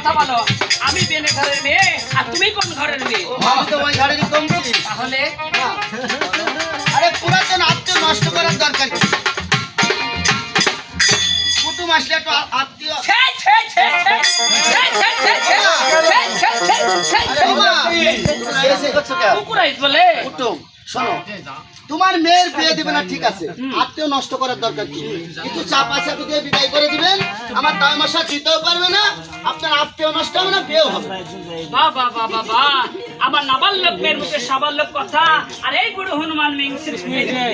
কথা বলো আমি বেনে ঘরের মেয়ে আর তুমি কোন ঘরের মেয়ে আমি তো ওই ঘরেরই কমছি তাহলে আরে পুরাতন আত্মীয় নষ্ট করার দরকার কি কুটুম আসলে একটু আত্মীয় কুকুরাইস বলে কুটুম শোনো তোমার মেয়ের বিয়ে দিবে না ঠিক আছে। আত্মীয় নষ্ট করার দরকার কি? কিছু চাপা চাপি দিয়ে বিদায় করে দিবেন আমার দাম মশা দিতেও পারবে না আপনার আত্মীয় নষ্ট হবে না বিয়েও হবে বাহ আবার নাবালক মেয়ের মুখে সাবালক কথা আর এই বুড়ো হনুমান মিংসির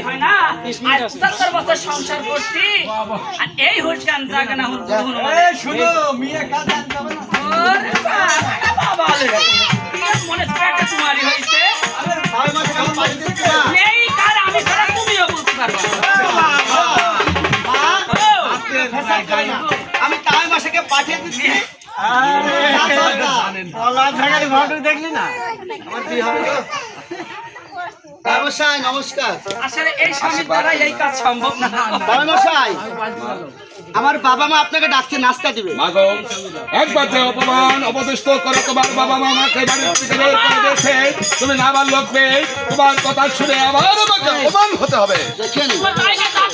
হয় না? সত্তর বছর সংসার করছি আর এই হনুমান। শুনো মিয়া কাজ আমি তাই মাসাকে পাঠিয়ে দিচ্ছি। দেখলি না? আমার বিয়ে হবে ব্যবসায় নমস্কার। আসলে এই স্বামীর দ্বারা এই কাজ সম্ভব না। ব্যবসায় আমার বাবা মা আপনাকে ডাকছে নাস্তা দিবে। মাগো একবার যে অপমান অপদস্থ করে তোমার বাবা মা আমাকে বাড়ির থেকে বের করে দিয়েছে তুমি না লোক পেয়ে তোমার কথা শুনে আবার আমাকে অপমান হতে হবে। দেখেন।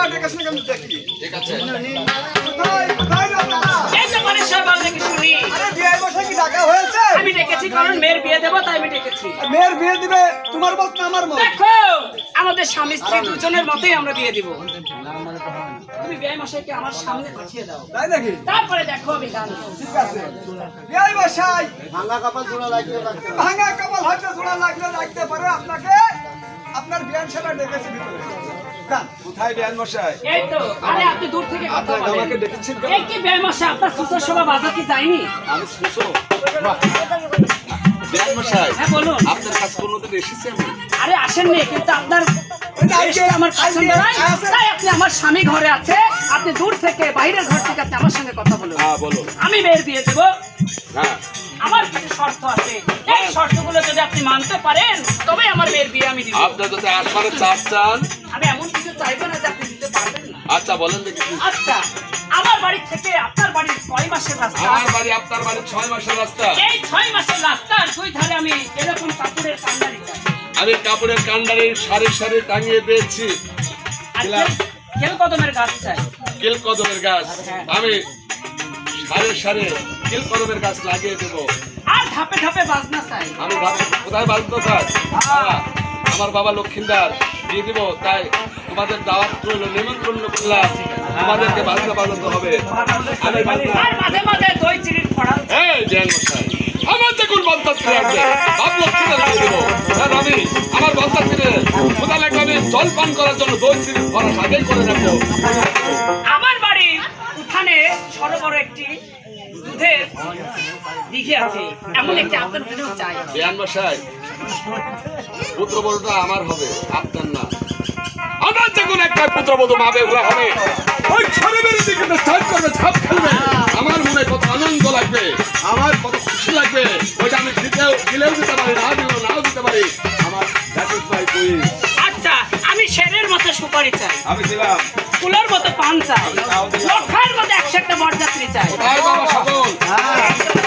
বিয়ান ডেকেছেন আমি দেখি? ঠিক আছে। কোথায়? কোথায় এই তো মানে সব বললে কি শুনি। আরে বিয়াই বাচ্চা কি ডাকা হয়েছে? আমি ডেকেছি কারণ মেয়ের বিয়ে দেবো তাই আমি ডেকেছি। মেয়ের বিয়ে দিবে তোমার মত না আমার মত? দেখো আমাদের স্বামী স্ত্রী দুজনের মতোই আমরা বিয়ে দিব। তুমি বিয়ে মশাইকে আমার সামনে পাঠিয়ে দাও। তাই নাকি? তারপরে দেখো আমি গান ঠিক আছে। বাসাই। ভাঙা কপাল জোড়া লাগিয়ে রাখতে ভাঙা কপাল হয়তো জোড়া লাগলে লাগতে পারে আপনাকে। আপনার বিয়ান সেবা ডেকেছে ভিতরে। কোথায় বিয়ান মশাই? এই তো আরে আপনি দূর থেকে কথা বলেন। আমাকে? এই কি মশাই? আপনার সুন্দর শোভা বাধা কি যায়নি? আমি বিয়ান মশাই হ্যাঁ আপনার কাছে কোনোদিন এসেছি আমি আরে আসেননি কিন্তু আপনার আমার পছন্দ নয় তাই আপনি আমার স্বামী ঘরে আছে আপনি দূর থেকে বাইরের ঘর থেকে আপনি আমার সঙ্গে কথা বলুন। হ্যাঁ বলো আমি মেয়ের বিয়ে দেবো। হ্যাঁ। আমার কিছু শর্ত আছে। এই শর্তগুলো যদি আপনি মানতে পারেন তবে আমার মেয়ের বিয়ে আমি দিব। আপনার যদি আসমানে চাপ চান। আমি এমন কিছু চাইব না যে আপনি দিতে পারবেন না। আচ্ছা বলেন দেখি। আচ্ছা আমার বাড়ি থেকে বাড়ির ছয় মাসের রাস্তা। আমার বাড়ি আপনার বাড়ি ছয় মাসের রাস্তা। এই ছয় মাসের রাস্তার দুই ধারে আমি এরকম কাপড়ের কান্ডারি আমি কাপড়ের কান্ডারির সারি সারি টাঙিয়ে পেয়েছি। কেল- কদমের গাছ চাই। কিল কদমের গাছ আমি সারে সারে কিল কদমের গাছ লাগিয়ে দেবো। আর ধাপে ধাপে বাজনা চাই। আমি কোথায় বাঁধবো কাজ আমার বাবা লক্ষ্মীদার দিয়ে দিব। তাই তোমাদের দাওয়াত রইল নিমন্ত্রণ করলাম। তোমাদেরকে বাঁধতে বাজাতে হবে। মাঝে মাঝে দই চিনির জ্ঞান মশাই। আমার দেখুন দিয়ে দেবো? আমি আমার বন্ধার ফিরে কোথা লাগবে আমি জল পান করার জন্য দই চিনি খরচ আগেই করে রাখব। আমার বাড়ির উঠানে সরোবর একটি দুধের দিঘি আছে। এমন একটি আপনার চাই। জ্ঞান মশাই পুত্রবধূটা আমার হবে আপনার না। আমার যখন একটা পুত্রবধূ মাবে ওরা হবে। ওই শরীরের দিকে স্টার্ট করবে ছাপ খেলবে। আমার মনে কত আনন্দ লাগবে আমার কত খুশি লাগবে। ওইটা আমি দিতেও দিলেও দিতে পারি না দিলেও নাও দিতে পারি। আমার দ্যাট ইজ মাই কুইন আচ্ছা আমি শেরের মতো সুপারি চাই। আমি দিলাম। কুলার মতো পান চাই। লক্ষার মতো একশো একটা বরযাত্রী চাই। বাবা সকল তাই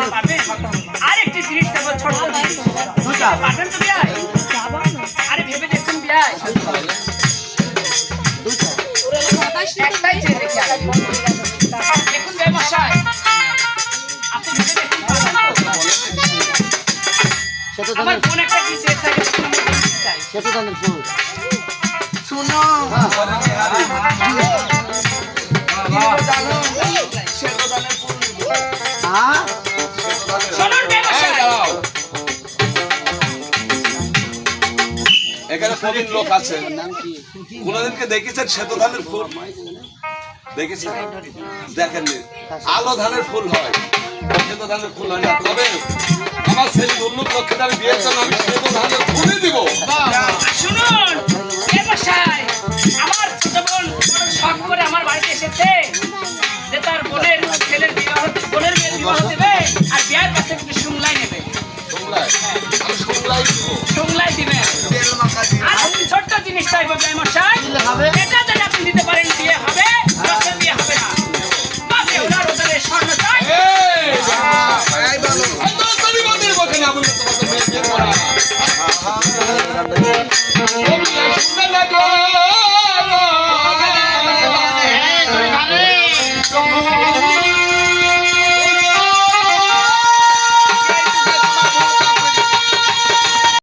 করতে পারবেন আর একটি জিনিস দেবো ছোট্ট জিনিস। পারবেন তো বিয়ায়। আরে শুনো প্রবীণ লোক আছে। কোনদিনকে দেখেছেন শ্বেত ধানের ফুল? দেখেছেন? দেখেননি। আলো ধানের ফুল হয়। শ্বেত ধানের ফুল হয় না। তবে আমার ছেলে উন্নত লক্ষ্যে আমি বিয়ের জন্য আমি শ্বেত ধানের ফুলই দিব। শুনুন আমার ছোট বোন শখ করে আমার বাড়িতে এসেছে যে তার বোনের ছেলের বিবাহ বোনের মেয়ের বিবাহ দেবে আর বিয়ের কাছে একটু নেবে। তোমরা আমি শুনলাই দিব। চাইব জয় মশাই। এটা